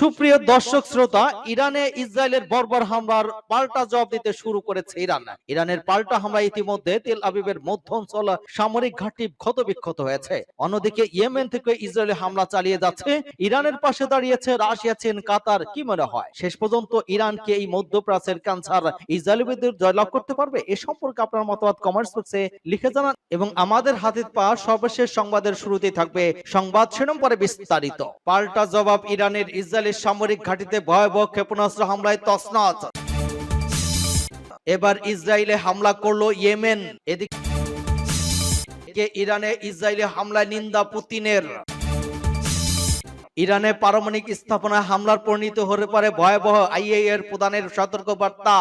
সুপ্রিয় দর্শক শ্রোতা, ইরানে ইসরায়েলের বর্বর হামলার পাল্টা জবাব দিতে শুরু করেছে ইরান। ইরানের পাল্টা হামলা ইতিমধ্যে তেল আবিবের মধ্য অঞ্চল সামরিক ঘাঁটি ক্ষত বিক্ষত হয়েছে। অন্যদিকে ইয়েমেন থেকে ইসরায়েলে হামলা চালিয়ে যাচ্ছে। ইরানের পাশে দাঁড়িয়েছে রাশিয়া, চীন, কাতার, কি মনে হয়? শেষ পর্যন্ত ইরানকে এই মধ্যপ্রাচ্যের ক্যান্সার ইসরায়েলি বিরুদ্ধে জয়লাভ করতে পারবে? এ সম্পর্কে আপনার মতামত কমেন্টস বক্সে লিখে জানান। এবং আমাদের হাতে পাওয়া সর্বশেষ সংবাদের শুরুতেই থাকবে সংবাদ শিরোনাম পরে বিস্তারিত। পাল্টা জবাব ইরানের ইসরায়েলের সামরিক ঘাঁটিতে ভয়াবহ ক্ষেপণাস্ত্র হামলায় তছনছ। এবার ইসরায়েলে হামলা করল ইয়েমেন। এদিকে ইরানে ইসরায়েলে হামলায় নিন্দা পুতিনের। ইরানে পারমাণবিক স্থাপনায় হামলার পরিণত হতে পারে ভয়াবহ আইএ এর প্রদানের সতর্ক বার্তা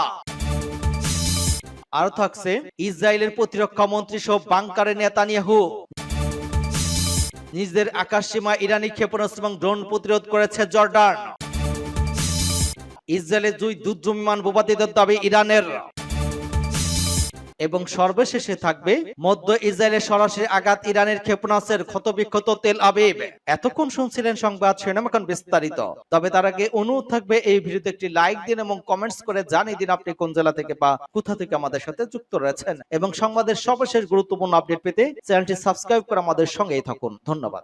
আরও থাকছে ইসরায়েলের প্রতিরক্ষা মন্ত্রী সব বাংকারে নেতানিয়াহু নিজেদের আকাশ সীমা ইরানি ক্ষেপণাস্ত্র এবং ড্রোন প্রতিরোধ করেছে জর্ডান। ইসরায়েলের দুই যুদ্ধ বিমান ভূপাতিতের দাবি ইরানের। এবং সর্বশেষে থাকবে মধ্য ইসরায়েলের সরাসরি আঘাত ইরানের ক্ষেপণাস্ত্রের ক্ষতবিক্ষত তেল আবিব। এতক্ষণ শুনছিলেন সংবাদ শিরোনাম এখন বিস্তারিত। তবে তার আগে অনুরোধ থাকবে এই ভিডিওতে একটি লাইক দিন এবং কমেন্টস করে জানিয়ে দিন আপনি কোন জেলা থেকে বা কোথা থেকে আমাদের সাথে যুক্ত রয়েছেন। এবং সংবাদের সর্বশেষ গুরুত্বপূর্ণ আপডেট পেতে চ্যানেলটি সাবস্ক্রাইব করে আমাদের সঙ্গেই থাকুন। ধন্যবাদ।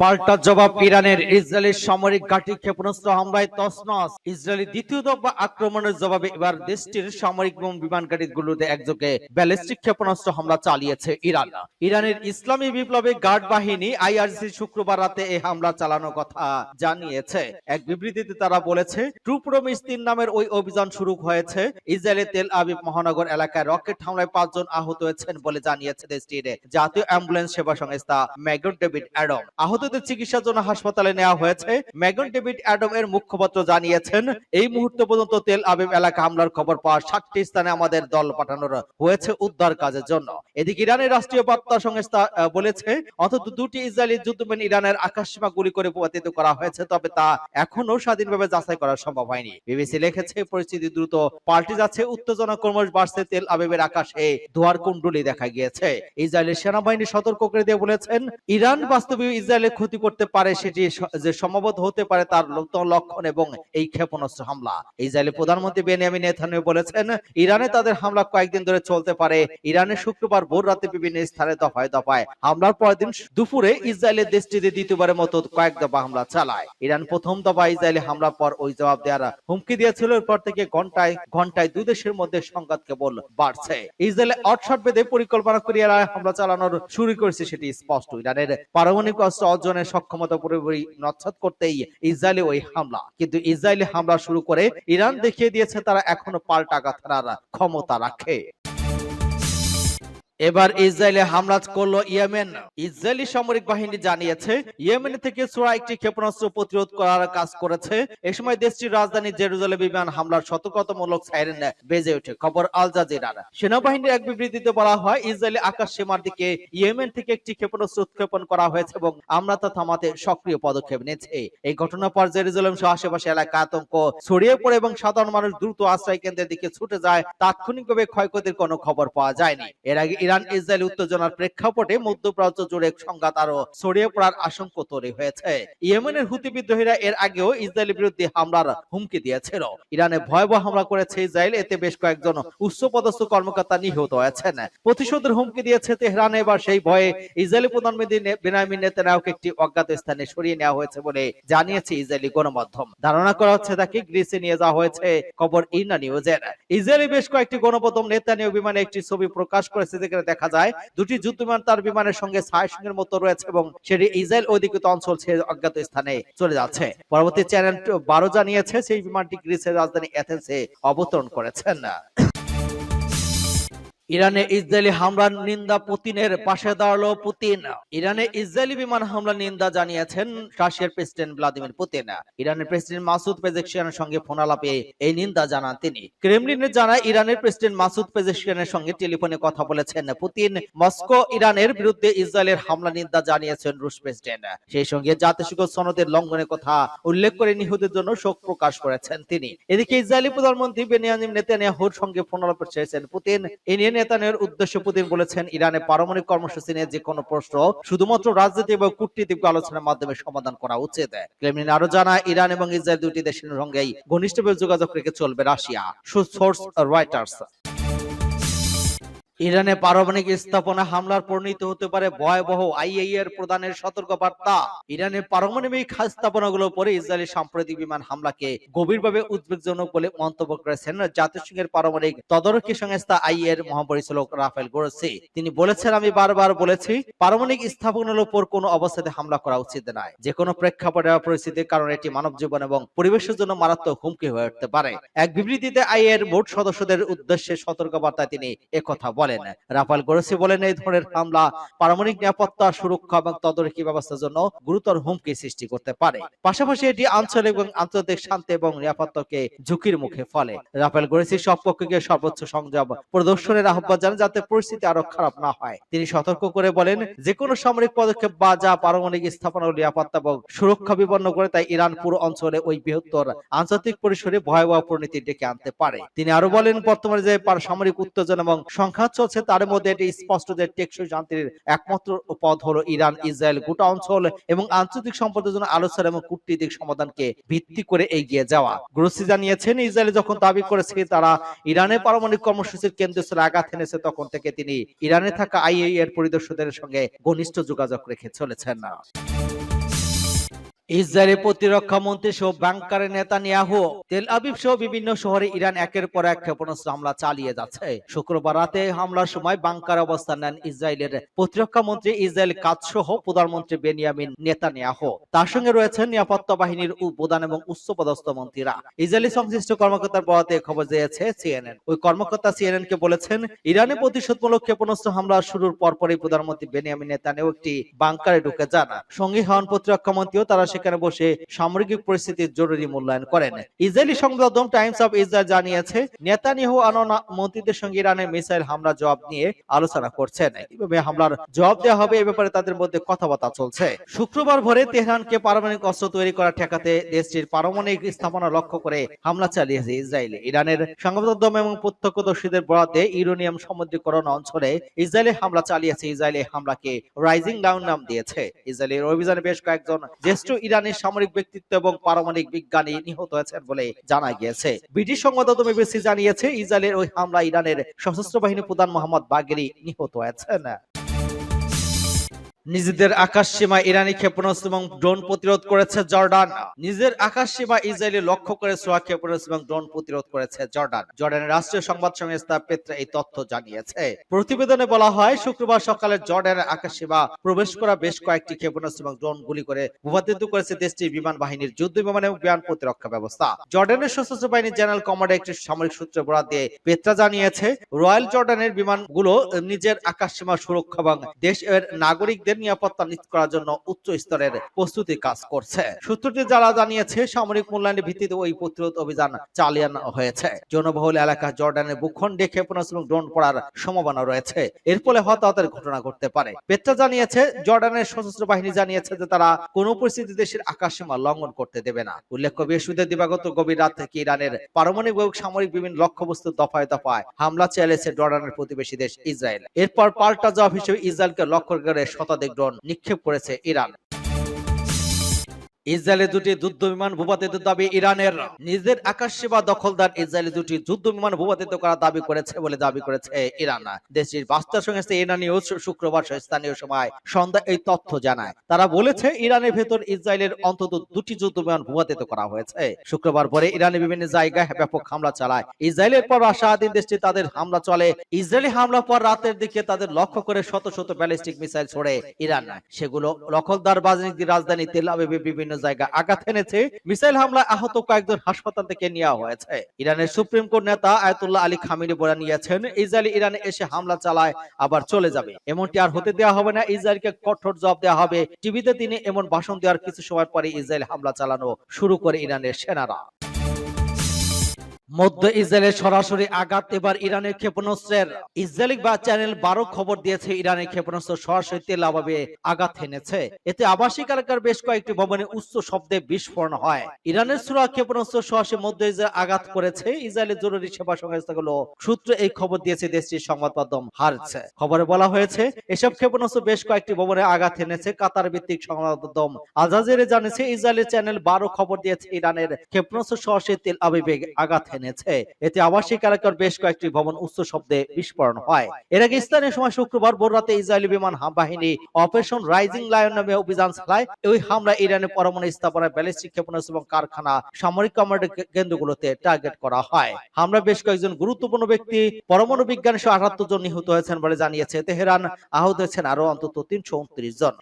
পাল্টা জবাব ইরানের ইসরায়েলের সামরিক ঘাঁটি ক্ষেপণাস্ত্র হামলায় তসনস ইসরায়েলি দ্বিতীয় দফা আক্রমণের জবাবে এবার দেশটির সামরিক এবং বিমান ঘাঁটিগুলোতে একযোগে ব্যালিস্টিক ক্ষেপণাস্ত্র হামলা চালিয়েছে ইরান। ইরানের ইসলামী বিপ্লবী গার্ড বাহিনী আইআরসি শুক্রবার রাতে এই হামলা চালানোর কথা জানিয়েছে। এক বিবৃতিতে তারা বলেছে, ট্রু প্রমিস তিন নামের ওই অভিযান শুরু হয়েছে। ইসরায়েলের তেল আবিব মহানগর এলাকায় রকেট হামলায় পাঁচজন আহত হয়েছেন বলে জানিয়েছে দেশটির জাতীয় অ্যাম্বুলেন্স সেবা সংস্থা ম্যাগন ডেভিড অ্যাডম। আহতদের চিকিৎসার জন্য হাসপাতালে নেওয়া হয়েছে। ম্যাগন ডেভিড অ্যাডম এর মুখপাত্র জানিয়েছেন, এই মুহূর্তে পর্যন্ত তেল আবিব এলাকা হামলার খবর পাওয়া সাতটি স্থানে আমাদের দল পাঠানোর হয়েছে উদ্ধার কাজের জন্য। এদিকে ইরানের রাষ্ট্রীয় বার্তা সংস্থা বলেছে, অন্তত দুটি ইসরায়েলি যুদ্ধবিমান ইরানের আকাশসীমা গুলি করে ভূপাতিত করা হয়েছে, তবে তা এখনও স্বাধীনভাবে যাচাই করা সম্ভব হয়নি। বিবিসি লিখেছে, পরিস্থিতি দ্রুত পাল্টে যাচ্ছে, উত্তেজনা ক্রমশ বাড়ছে, তেল আবিবের আকাশে ধোয়ার কুণ্ডলি দেখা গিয়েছে। ইসরায়েলের সেনাবাহিনী সতর্ক করে দিয়ে বলেছেন, ইরান বাস্তবে ইসরায়েলের ক্ষতি করতে পারে সেটি যে সম্ভবত হতে পারে তার লক্ষণ এবং এই ক্ষেপণাস্ত্র হামলা। ইসরায়েলের প্রধানমন্ত্রী বেনিয়ামিন নেতানিয়াহু বলেছেন ইরানে তাদের হামলা কয়েকদিন ধরে চলতে পারে। ইরানে শুক্রবার ভোর রাতে বিভিন্ন স্থানে দফায় দফায় হামলার পরের দিন দুপুরে ইসরায়েলের দেশটিতে দ্বিতীয়বারের মতো কয়েক দফা হামলা চালায়। ইরান প্রথম দফা ইসরায়েলি হামলার পর ওই জবাব দেওয়ার হুমকি দিয়েছিল। এরপর থেকে ঘন্টায় ঘন্টায় দুই দেশের মধ্যে সংঘাত কেবল বাড়ছে। ইসরায়েলে অটশট বেঁধে পরিকল্পনা করে হামলা চালানোর শুরু করেছে সেটি স্পষ্ট। ইরানের পারমাণবিক অস্ত্র অর্জনের সক্ষমতা পুরোপুরি নচ্ছাদ করতেই ইসরায়েলি ওই হামলা। কিন্তু ইসরায়েলি হামলা শুরু করে ইরান দেখিয়ে দিয়েছে তারা এখনও পাল্টা আঘাত ক্ষমতা রাখে। এবার ইসরায়েলে হামলা করল ইয়েমেন। ইসরায়েলি সামরিক বাহিনী জানিয়েছে, ইয়েমেন থেকে ছোড়া একটি ক্ষেপণাস্ত্র প্রতিরোধ করার কাজ করেছে। এ সময় দেশটির রাজধানী জেরুজালে বিমান হামলার সতর্কতামূলক সাইরেন বেজে ওঠে, খবর আল জাজিরার। সেনাবাহিনীর এক বিবৃতিতে বলা হয়, ইসরায়েলি আকাশ সীমার দিকে ইয়েমেন থেকে একটি ক্ষেপণাস্ত্র উৎক্ষেপণ করা হয়েছে এবং আমরা তা থামাতে সক্রিয় পদক্ষেপ নিয়েছে। এই ঘটনার পর জেরুজালেম সহ আশেপাশে এলাকা আতঙ্ক ছড়িয়ে পড়ে এবং সাধারণ মানুষ দ্রুত আশ্রয় কেন্দ্রের দিকে ছুটে যায়। তাৎক্ষণিকভাবে ক্ষয়ক্ষতির কোনো খবর পাওয়া যায়নি। এর আগে ইরান, ইসরায়েল উত্তেজনার প্রেক্ষাপটে মধ্যপ্রাচ্য জুড়ে সংঘাত আরও ছড়িয়ে পড়ার আশঙ্কা তৈরি হয়েছে। ইয়েমেনের হুতি বিদ্রোহীরা এর আগেও ইসরায়েলের বিরুদ্ধে হামলার হুমকি দিয়েছিল। ইরানে ভয়াবহ হামলা করেছে ইসরায়েল, এতে বেশ কয়েকজন উচ্চপদস্থ কর্মকর্তা নিহত হয়েছেন। প্রতিশোধের হুমকি দিয়েছে তেহরান, এবার সেই ভয়ে ইসরায়েলি প্রধানমন্ত্রী নে- বেনিয়ামিন নেতানিয়াহুকে একটি অজ্ঞাত স্থানে সরিয়ে নেওয়া হয়েছে বলে জানিয়েছে ইসরায়েলি গণমাধ্যম। ধারণা করা হচ্ছে তাকে গ্রিসে নিয়ে যাওয়া হয়েছে খবর ইনা নিউজের। ইসরায়েলি বেশ কয়েকটি গণমাধ্যম নেতানিয়াহু বিমানে একটি ছবি প্রকাশ করেছে, যেখানে দেখা যায়, দুটি যুদ্ধ বিমান তার বিমানের সঙ্গে সাহসিংয়ের মতো রয়েছে এবং সেটি ইসরায়েল অধিকৃত অঞ্চল সে অজ্ঞাত স্থানে চলে যাচ্ছে। পরবর্তী চ্যানেল বারো জানিয়েছে, সেই বিমানটি গ্রিসের রাজধানী অ্যাথেন্সে অবতরণ করেছেন। ইরানে ইসরায়েলি হামলার নিন্দা পুতিনের পাশে দাঁড়াল পুতিন। ইরানে ইসরায়েলি বিমান হামলা নিন্দা জানিয়েছেন রাশিয়ার প্রেসিডেন্ট ভ্লাদিমির পুতিন। ইরানের প্রেসিডেন্ট মাসুদ পেজেকশিয়ানের সঙ্গে ফোন আলাপে এই নিন্দা জানান তিনি। ক্রেমলিনে জানায় ইরানের প্রেসিডেন্ট মাসুদ পেজেকশিয়ানের সঙ্গে টেলিফোনে কথা বলেছেন। পুতিন মস্কো, ইরানের বিরুদ্ধে ইসরায়েলের হামলা নিন্দা জানিয়েছেন রুশ প্রেসিডেন্ট। সেই সঙ্গে জাতিসংঘ সনদের লঙ্ঘনের কথা উল্লেখ করে নিহতের জন্য শোক প্রকাশ করেছেন তিনি। এদিকে ইসরায়েলি প্রধানমন্ত্রী বেনিয়ামিন নেতানিয়াহুর সঙ্গে ফোন আলাপে ছেড়েছেন পুতিন। এ নিয়ে নেতানিয়াহুর উদ্দেশ্য পুতিন বলেছেন, ইরানে পারমাণবিক কর্মসূচি নিয়ে যে কোনো প্রশ্ন শুধুমাত্র রাজনীতি এবং কূটনীতিক আলোচনার মাধ্যমে সমাধান করা উচিত। ক্রেমলিন আরও জানায়, ইরান এবং ইসরায়েল দুটি দেশের সঙ্গেই ঘনিষ্ঠভাবে যোগাযোগ রেখে চলবে রাশিয়া। সোর্স রয়টার্স ইরানে পারমাণবিক স্থাপনা হামলার পরিণত হতে পারে ভয়াবহ আইএই এর প্রদানের সতর্ক বার্তা ইরানের পারমাণবিক স্থাপনাগুলোর উপরে ইসরায়েলি সাম্প্রতিক বিমান হামলাকে গভীরভাবে উদ্বেগজনক বলে মন্তব্য করেছেন জাতিসংঘের পারমাণবিক তদারকি সংস্থা আই এর মহাপরিচালক রাফেল গোরসি। তিনি বলেছেন, আমি বারবার বলেছি, পারমাণবিক স্থাপনার উপর কোনো অবস্থাতে হামলা করা উচিত নয়। যে কোনো প্রেক্ষাপটে পরিস্থিতির কারণে এটি মানব জীবন এবং পরিবেশের জন্য মারাত্মক হুমকি হয়ে উঠতে পারে। এক বিবৃতিতে আই এর বোর্ড সদস্যদের উদ্দেশ্যে সতর্কবার্তায় তিনি একথা বলেন। রাফাল গোরসি বলেন, এই ধরনের হামলা পারমাণবিক নিরাপত্তা, সুরক্ষা এবং তদারকি ব্যবস্থার জন্য গুরুতর হুমকি সৃষ্টি করতে পারে। পাশাপাশি এটি আঞ্চলিক এবং আন্তর্জাতিক শান্তি এবং নিরাপত্তাকে ঝুঁকির মুখে ফলে। রাফেল গোরেসি সব পক্ষকে সর্বোচ্চ সংযম প্রদর্শনের আহ্বান জানান যাতে পরিস্থিতি আরও খারাপ না হয়। তিনি সতর্ক করে বলেন যে কোনো সামরিক পদক্ষেপ বা যা পারমাণবিক স্থাপনা নিরাপত্তা এবং সুরক্ষা বিপন্ন করে তাই ইরান পুরো অঞ্চলে ওই বৃহত্তর আন্তর্জাতিক পরিসরে ভয়াবহ পরিণতি ডেকে আনতে পারে। তিনি আরও বলেন, বর্তমানে যে সামরিক উত্তেজনা এবং সংঘাত চলছে, তার মধ্যে এটি স্পষ্ট যে টেকসই শান্তির একমাত্র পথ হলো ইরান, ইসরায়েল গোটা অঞ্চল এবং আন্তর্জাতিক সম্পদের জন্য আলোচনা এবং কূটনীতিক সমাধানকে ভিত্তি করে এগিয়ে যাওয়া। গ্রোসি জানিয়েছেন, ইসরায়েল যখন দাবি করেছে তারা ইরানের পারমাণবিক কর্মসূচির কেন্দ্রস্থলে আঘাত এনেছে, তখন থেকে তিনি ইরানে থাকা আইএই এর পরিদর্শকদের সঙ্গে ঘনিষ্ঠ যোগাযোগ রেখে চলেছেন। না ইসরায়েলের প্রতিরক্ষা মন্ত্রী সহ ব্যাংকারের নেতা নিয়াহু তেল আবিব সহ বিভিন্ন শহরে ইরান একের পর এক ক্ষেপণাস্ত্র হামলা চালিয়ে যাচ্ছে। শুক্রবার রাতে হামলার সময় বাংকার অবস্থান নেন ইসরায়েলের প্রতিরক্ষা মন্ত্রী ইসরায়েল কাজ সহ প্রধানমন্ত্রী বেনিয়ামিন নেতা নেতানিয়াহু। তার সঙ্গে রয়েছেন নিরাপত্তা বাহিনীর প্রধান এবং উচ্চপদস্থ মন্ত্রীরা। ইসরায়েলি সংশ্লিষ্ট কর্মকর্তার বরাতে খবর দিয়েছে সিএনএন। ওই কর্মকর্তা সিএনএন কে বলেছেন, ইরানে প্রতিশোধমূলক ক্ষেপণাস্ত্র হামলা শুরুর পরপরই প্রধানমন্ত্রী বেনিয়ামিন নেতানিয়াহু একটি বাংকারে ঢুকে যান। সঙ্গী হন প্রতিরক্ষা মন্ত্রীও, তারা সেখানে বসে সামরিক পরিস্থিতির জরুরি মূল্যায়ন করেন। ইসরায়েলি সংবাদ মাধ্যম টাইমস অফ ইসরায়েল জানিয়েছে, নেতানিয়াহু আননা মন্ত্রীদের সঙ্গে ইরানের মিসাইল হামলা জবাব নিয়ে আলোচনা করছেন। কীভাবে হামলার জবাব দেওয়া হবে এ ব্যাপারে তাদের মধ্যে কথাবার্তা চলছে। শুক্রবার ভোরে তেহরানকে পারমাণবিক অস্ত্র তৈরি করা ঠেকাতে দেশটির পারমাণবিক স্থাপনা লক্ষ্য করে হামলা চালিয়েছে ইসরায়েল। ইরানের সংবাদ মাধ্যম এবং প্রত্যক্ষদর্শীদের বরাতে ইউরেনিয়াম সমুদ্রীকরণ অঞ্চলে ইসরায়েলে হামলা চালিয়েছে। ইসরায়েলি হামলাকে রাইজিং ডাউন নাম দিয়েছে। ইসরায়েলের অভিযানে বেশ কয়েকজন জ্যেষ্ঠ ইরানি সামরিক ব্যক্তিত্ব এবং পারমাণবিক বিজ্ঞানী নিহত হয়েছেন বলে জানা গিয়েছে। ব্রিটিশ সংবাদদাতা বিবিসি জানিয়েছে, ইসরায়েলের ওই হামলা ইরানের সশস্ত্র বাহিনী প্রধান মোহাম্মদ বাগেরি নিহত হয়েছেন। নিজেদের আকাশ সীমা ইরানি ক্ষেপণাস্ত্র এবং ড্রোন প্রতিরোধ করেছে জর্ডান। নিজের আকাশ সীমা ইসরায়েলি লক্ষ্য করে সোয়া ক্ষেপণাস্ত্র এবং ড্রোন প্রতিরোধ করেছে জর্ডান। জর্ডানের রাষ্ট্রীয় সংবাদ সংস্থা পেত্রা এই তথ্য জানিয়েছে। প্রতিবেদনে বলা হয়, শুক্রবার সকালে জর্ডানের আকাশ সীমা প্রবেশ করা বেশ কয়েকটি ক্ষেপণাস্ত্র এবং ড্রোন গুলি করে ভূপাতিত করেছে দেশটির বিমান বাহিনীর যুদ্ধ বিমান এবং বিমান প্রতিরক্ষা ব্যবস্থা। জর্ডানের সশস্ত্র বাহিনীর জেনারেল কমান্ডার একটি সামরিক সূত্র বরাদ দিয়ে পেত্রা জানিয়েছে, রয়্যাল জর্ডানের বিমানগুলো নিজের আকাশ সীমা সুরক্ষা এবং দেশের নাগরিকদের নিরাপত্তা নিশ্চিত করার জন্য উচ্চ স্তরের প্রস্তুতি কাজ করছে। সূত্রটি যারা জানিয়েছে, সামরিক মূল্যায়নের ভিত্তিতে ওই প্রতিরোধ অভিযান চালানো হয়েছে। জনবহুল এলাকা জর্ডানের ভূখণ্ডে ক্ষেপণাস্ত্র ড্রোন পড়ার সম্ভাবনা রয়েছে। এর ফলে হতাহতের ঘটনা ঘটতে পারে। পেট্রা জানিয়েছে, জর্ডানের সশস্ত্র বাহিনী জানিয়েছে যে তারা কোনো পরিস্থিতি দেশের আকাশ সীমা লঙ্ঘন করতে দেবে না। উল্লেখ্য, বৃহস্পতিবার দিবাগত গভীর রাত থেকে ইরানের পারমাণবিক সামরিক বিভিন্ন লক্ষ্যবস্তু দফায় দফায় হামলা চালিয়েছে জর্ডানের প্রতিবেশী দেশ ইসরায়েল। এরপর পাল্টা জবাব হিসেবে ইসরায়েলকে লক্ষ্য করে শতাধিক ড্রোন নিক্ষেপ করেছে ইরান। ইসরায়েলের দুটি যুদ্ধ বিমান ভূপাতিত দাবি ইরানের। নিজের আকাশ সীমা দখলদার ইসরায়েলের দুটি যুদ্ধ বিমান ভূপাতিত করার দাবি করেছে বলে দাবি করেছে ইরান। দেশটির বার্তা সংস্থা ইরানি শুক্রবার স্থানীয় সময় সন্ধ্যা এই তথ্য জানায়। তারা বলেছে, ইরানের ভেতর ইসরায়েলের অন্তত দুটি যুদ্ধ বিমান ভূপাতিত করা হয়েছে। শুক্রবার পরে ইরানের বিভিন্ন জায়গায় ব্যাপক হামলা চালায়। ইসরায়েলের পর আশাধীন দেশটি তাদের হামলা চলে। ইসরায়েলি হামলা পর রাতের দিকে তাদের লক্ষ্য করে শত শত ব্যালিস্টিক মিসাইল ছড়ে ইরান। সেগুলো দখলদার বাজনীতি রাজধানী তেল আবিবে বিভিন্ন জায়গায় আঘাত এনেছে। মিসাইল হামলায় আহত কয়েকজন হাসপাতাল থেকে নেওয়া হয়েছে। ইরানের সুপ্রিম কোর্ট নেতা আয়তুল্লাহ আলী খামিনি বলে নিয়েছেন, ইসরায়েল ইরানে এসে হামলা চালায়, আবার চলে যাবে। এমনটি আর হতে দেওয়া হবে না, ইসরায়েলকে কঠোর জবাব দেওয়া হবে। টিভিতে তিনি এমন ভাষণ দেওয়ার কিছু সময় পরে ইসরায়েল হামলা চালানো শুরু করে ইরানের সেনারা। মধ্য ইসরায়েলের সরাসরি আঘাত, এবার ইরানের ক্ষেপণাস্ত্রের ইসরায়েলি বা চ্যানেল বারো খবর দিয়েছে, ইরানের ক্ষেপণাস্ত্র সরাসরি তেল আবাবে আঘাত এনেছে। এতে আবাসিক এলাকার বেশ কয়েকটি ভবনে উচ্চ শব্দে বিস্ফোরণ হয়। ইরানের সুরা ক্ষেপণাস্ত্র সরাসরি মধ্য ইসরায়েল আঘাত করেছে। ইসরায়েলের জরুরি সেবা সংস্থাগুলো সূত্রে এই খবর দিয়েছে, দেশটির সংবাদ মাধ্যম হারছে। খবরে বলা হয়েছে, এসব ক্ষেপণাস্ত্র বেশ কয়েকটি ভবনে আঘাত এনেছে, কাতার ভিত্তিক সংবাদ মাধ্যম আজাজের জানিয়েছে, ইসরায়েলের চ্যানেল বারো খবর দিয়েছে, ইরানের ক্ষেপণাস্ত্র সরাসরি তেল আবিবে আঘাত এনেছে এতে আবাসিক এলাকার বেশ কয়েকটি ভবন উচ্চ শব্দে বিস্ফোরণ হয়। এর আগে স্থানীয় সময় শুক্রবার ভোর রাতে ইসরায়েলি বিমান বাহিনী অপারেশন রাইজিং লায়ন নামে অভিযান চালায়। ওই হামলা ইরানের পরমাণু স্থাপনায় ব্যালিস্টিক ক্ষেপণাস্ত্র এবং কারখানা সামরিক কমান্ড কেন্দ্রগুলোতে টার্গেট করা হয়। হামলা বেশ কয়েকজন গুরুত্বপূর্ণ ব্যক্তি পরমাণু বিজ্ঞানী সহ আটাত্তর জন নিহত হয়েছেন বলে জানিয়েছে। তেহরান আহত হয়েছেন আরও অন্তত তিনশো উনত্রিশ জন।